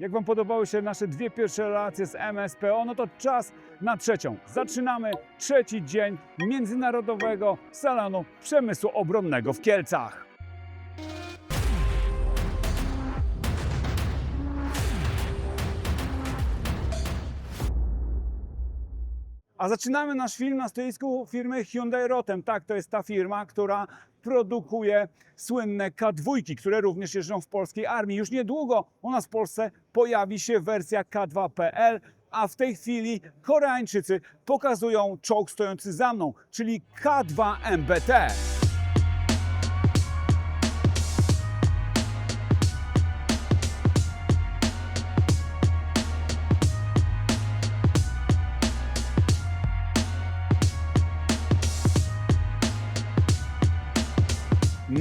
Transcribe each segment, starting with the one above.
Jak Wam podobały się nasze dwie pierwsze relacje z MSPO, no to czas na trzecią. Zaczynamy trzeci dzień Międzynarodowego Salonu Przemysłu Obronnego w Kielcach. A zaczynamy nasz film na stoisku firmy Hyundai Rotem. Tak, to jest ta firma, która produkuje słynne K2, które również jeżdżą w polskiej armii. Już niedługo u nas w Polsce pojawi się wersja K2PL, a w tej chwili Koreańczycy pokazują czołg stojący za mną, czyli K2 MBT.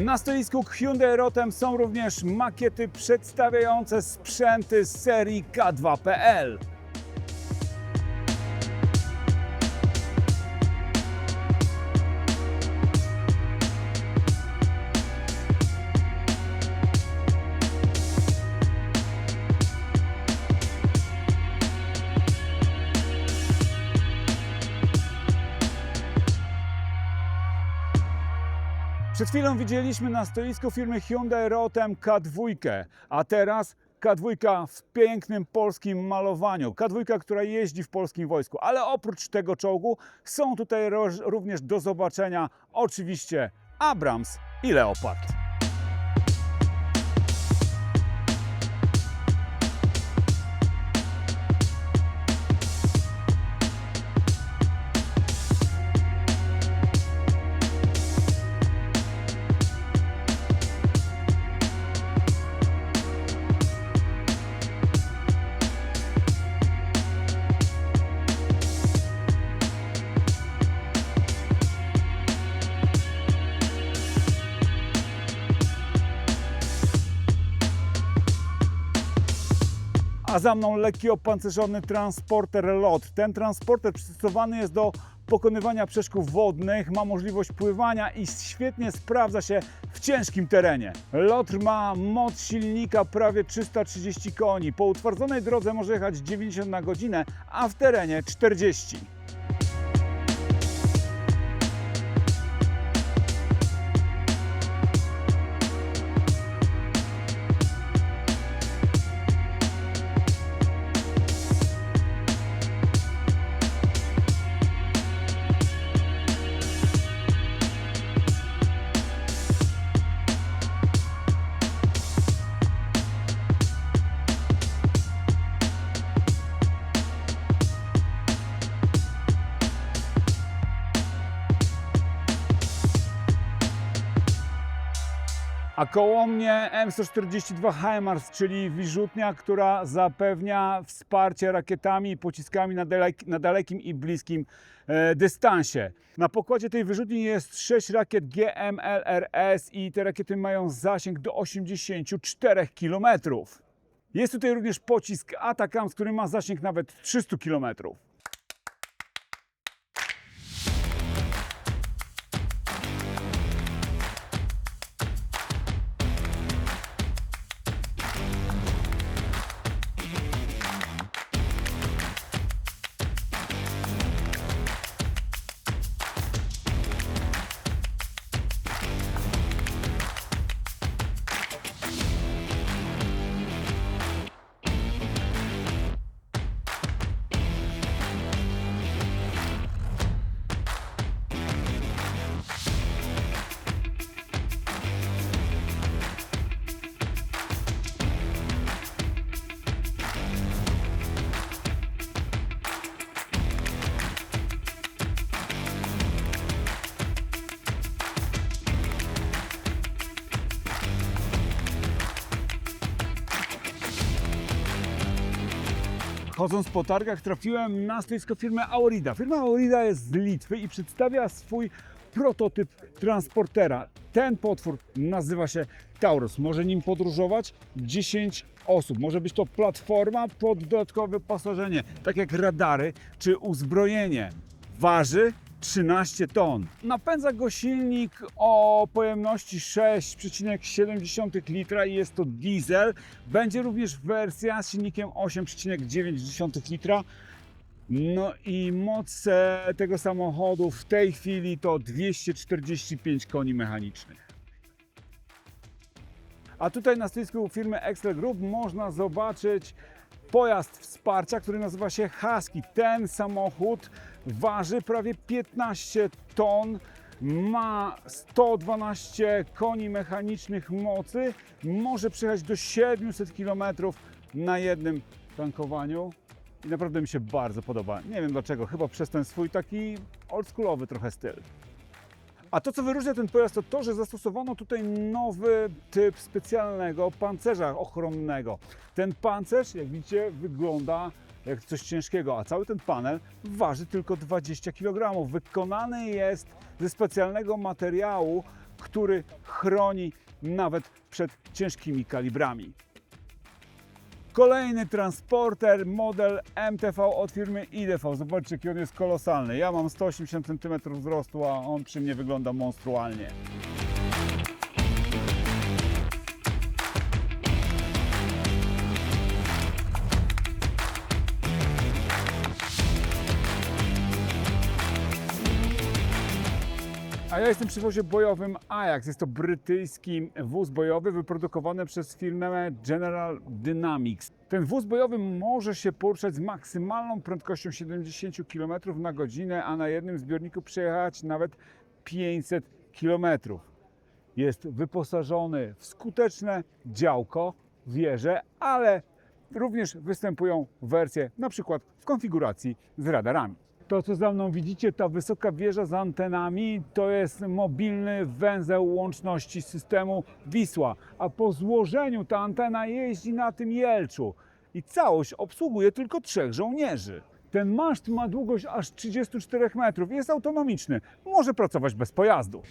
Na stoisku Hyundai Rotem są również makiety przedstawiające sprzęty z serii K2PL. Przed chwilą widzieliśmy na stoisku firmy Hyundai Rotem K2, a teraz K2 w pięknym polskim malowaniu. K2, która jeździ w polskim wojsku. Ale oprócz tego czołgu są tutaj również do zobaczenia oczywiście Abrams i Leopard. A za mną lekki opancerzony transporter LOT. Ten transporter przystosowany jest do pokonywania przeszkód wodnych, ma możliwość pływania i świetnie sprawdza się w ciężkim terenie. LOT ma moc silnika prawie 330 koni. Po utwardzonej drodze może jechać 90 na godzinę, a w terenie 40. A koło mnie M142 HIMARS, czyli wyrzutnia, która zapewnia wsparcie rakietami i pociskami na, dalek, na dalekim i bliskim e, dystansie. Na pokładzie tej wyrzutni jest 6 rakiet GMLRS i te rakiety mają zasięg do 84 km. Jest tutaj również pocisk Atakams, który ma zasięg nawet 300 km. Chodząc po targach trafiłem na stoisko firmy Aurida. Firma Aurida jest z Litwy i przedstawia swój prototyp transportera. Ten potwór nazywa się Taurus. Może nim podróżować 10 osób. Może być to platforma pod dodatkowe wyposażenie, tak jak radary czy uzbrojenie. Waży 13 ton. Napędza go silnik o pojemności 6,7 litra i jest to diesel. Będzie również wersja z silnikiem 8,9 litra. No i moc tego samochodu w tej chwili to 245 koni mechanicznych. A tutaj na stoisku firmy Excel Group można zobaczyć pojazd wsparcia, który nazywa się Husky. Ten samochód waży prawie 15 ton, ma 112 koni mechanicznych mocy, może przejechać do 700 km na jednym tankowaniu. I naprawdę mi się bardzo podoba. Nie wiem dlaczego, chyba przez ten swój taki oldschoolowy trochę styl. A to, co wyróżnia ten pojazd, to to, że zastosowano tutaj nowy typ specjalnego pancerza ochronnego. Ten pancerz, jak widzicie, wygląda jak coś ciężkiego, a cały ten panel waży tylko 20 kg. Wykonany jest ze specjalnego materiału, który chroni nawet przed ciężkimi kalibrami. Kolejny transporter, model MTV od firmy IDV. Zobaczcie, jaki on jest kolosalny. Ja mam 180 cm wzrostu, a on przy mnie wygląda monstrualnie. Ja jestem przy wozie bojowym Ajax. Jest to brytyjski wóz bojowy wyprodukowany przez firmę General Dynamics. Ten wóz bojowy może się poruszać z maksymalną prędkością 70 km na godzinę, a na jednym zbiorniku przejechać nawet 500 km. Jest wyposażony w skuteczne działko, wieże, ale również występują wersje na przykład w konfiguracji z radarami. To, co za mną widzicie, ta wysoka wieża z antenami, to jest mobilny węzeł łączności systemu Wisła. A po złożeniu ta antena jeździ na tym jelczu i całość obsługuje tylko trzech żołnierzy. Ten maszt ma długość aż 34 metrów jest autonomiczny. Może pracować bez pojazdu.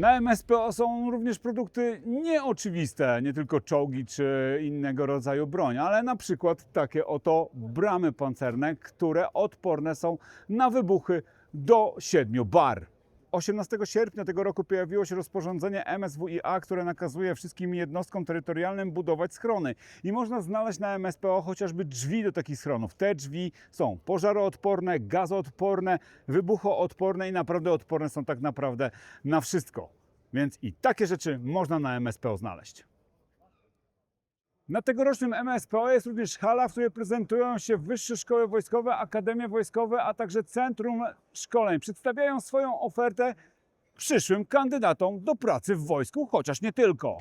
Na MSPO są również produkty nieoczywiste, nie tylko czołgi czy innego rodzaju broń, ale na przykład takie oto bramy pancerne, które odporne są na wybuchy do 7 bar. 18 sierpnia tego roku pojawiło się rozporządzenie MSWiA, które nakazuje wszystkim jednostkom terytorialnym budować schrony. I można znaleźć na MSPO chociażby drzwi do takich schronów. Te drzwi są pożaroodporne, gazoodporne, wybuchoodporne i naprawdę odporne są tak naprawdę na wszystko. Więc i takie rzeczy można na MSPO znaleźć. Na tegorocznym MSPO jest również hala, w której prezentują się wyższe szkoły wojskowe, akademie wojskowe, a także centrum szkoleń. Przedstawiają swoją ofertę przyszłym kandydatom do pracy w wojsku, chociaż nie tylko.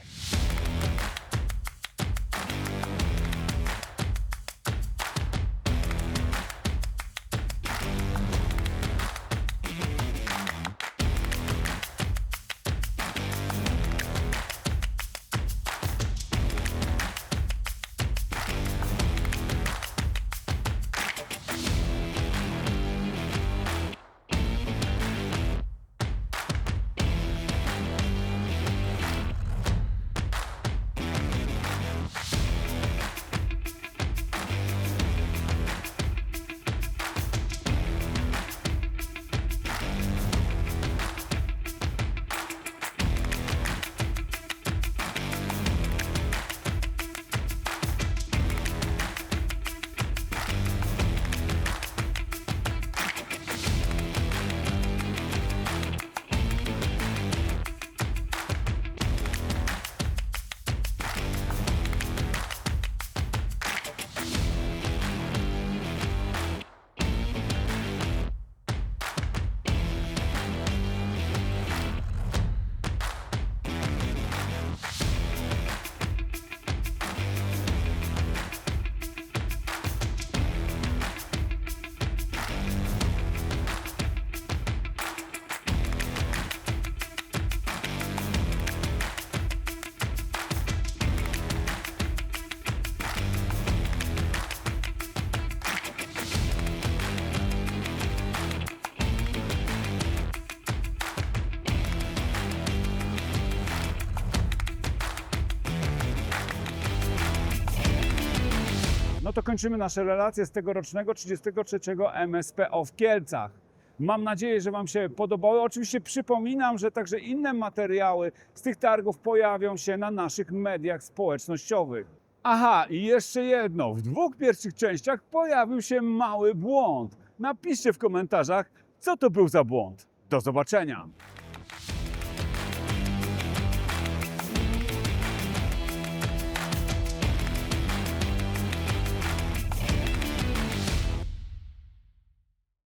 To kończymy nasze relacje z tegorocznego 33. MSPO w Kielcach. Mam nadzieję, że Wam się podobały. Oczywiście przypominam, że także inne materiały z tych targów pojawią się na naszych mediach społecznościowych. Aha, i jeszcze jedno. W dwóch pierwszych częściach pojawił się mały błąd. Napiszcie w komentarzach, co to był za błąd. Do zobaczenia.